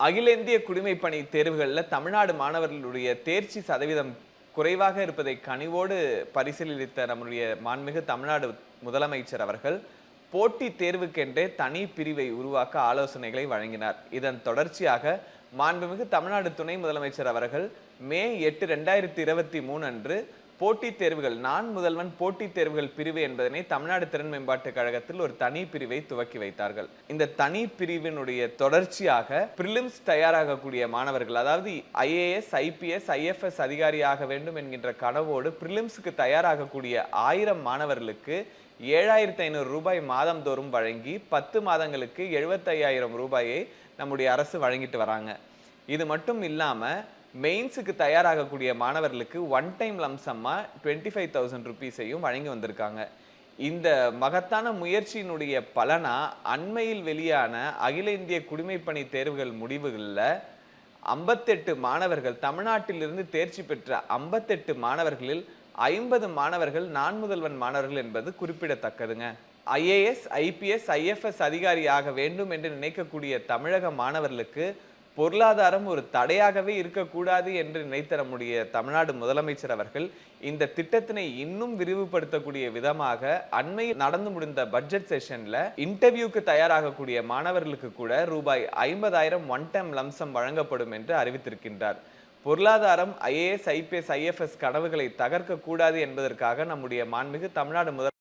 அகில இந்திய குடிமை பணி தேர்வுகளில் தமிழ்நாடு மாணவர்களுடைய தேர்ச்சி சதவீதம் குறைவாக இருப்பதை கனிவோடு பரிசீலித்த நம்முடைய மாண்புமிகு தமிழ்நாடு முதலமைச்சர் அவர்கள் போட்டி தேர்வுக்கென்றே தனி பிரிவை உருவாக்க ஆலோசனைகளை வழங்கினார். இதன் தொடர்ச்சியாக மாண்புமிகு தமிழ்நாடு துணை முதலமைச்சர் அவர்கள் மே எட்டு ரெண்டாயிரத்தி இருபத்தி மூணு அன்று போட்டித் தேர்வுகள் நான் முதல்வன் போட்டித் தேர்வுகள் பிரிவு என்பதனை தமிழ்நாடு திறன் மேம்பாட்டுக் கழகத்தில் ஒரு தனி பிரிவை துவக்கி வைத்தார்கள். இந்த தனி பிரிவினுடைய தொடர்ச்சியாக பிரிலிம்ஸ் தயாராகக்கூடிய மாணவர்கள் அதாவது ஐஏஎஸ் ஐபிஎஸ் ஐஎஃப்எஸ் அதிகாரியாக வேண்டும் என்கின்ற கனவோடு பிரிலிம்ஸுக்கு தயாராகக்கூடிய ஆயிரம் மாணவர்களுக்கு ஏழாயிரத்தி ஐநூறு ரூபாய் மாதந்தோறும் வழங்கி பத்து மாதங்களுக்கு எழுபத்தையாயிரம் ரூபாயை நம்முடைய அரசு வழங்கிட்டு வராங்க. இது மட்டும் இல்லாமல் மெயின்ஸுக்கு தயாராகக்கூடிய மாணவர்களுக்கு ஒன் டைம் லம்சம்மா டுவெண்ட்டி ஃபைவ் தௌசண்ட் ருபீஸையும் வழங்கி வந்திருக்காங்க. இந்த மகத்தான முயற்சியினுடைய பலனா அண்மையில் வெளியான அகில இந்திய குடிமைப்பணி தேர்வுகள் முடிவுகளில் ஐம்பத்தெட்டு மாணவர்கள் தமிழ்நாட்டிலிருந்து தேர்ச்சி பெற்ற ஐம்பத்தெட்டு மாணவர்களில் ஐம்பது மாணவர்கள் நான் முதல்வன் மாணவர்கள் என்பது குறிப்பிடத்தக்கதுங்க. ஐஏஎஸ் ஐபிஎஸ் ஐஎஃப்எஸ் அதிகாரியாக வேண்டும் என்று நினைக்கக்கூடிய தமிழக மாணவர்களுக்கு பொருளாதாரம் ஒரு தடையாகவே இருக்கக்கூடாது என்று நினைத்த நம்முடைய தமிழ்நாடு முதலமைச்சர் அவர்கள் இந்த திட்டத்தினை இன்னும் விரிவுபடுத்தக்கூடிய விதமாக அண்மையில் நடந்து முடிந்த பட்ஜெட் செஷன்ல இன்டர்வியூக்கு தயாராகக்கூடிய மாணவர்களுக்கு கூட ரூபாய் ஐம்பதாயிரம் ஒன் டைம் லம்சம் வழங்கப்படும் என்று அறிவித்திருக்கின்றார். பொருளாதாரம் ஐஏஎஸ் ஐபிஎஸ் ஐஎஃப்எஸ் கனவுகளை தகர்க்க கூடாது என்பதற்காக நம்முடைய மாண்புமிகு தமிழ்நாடு முதல்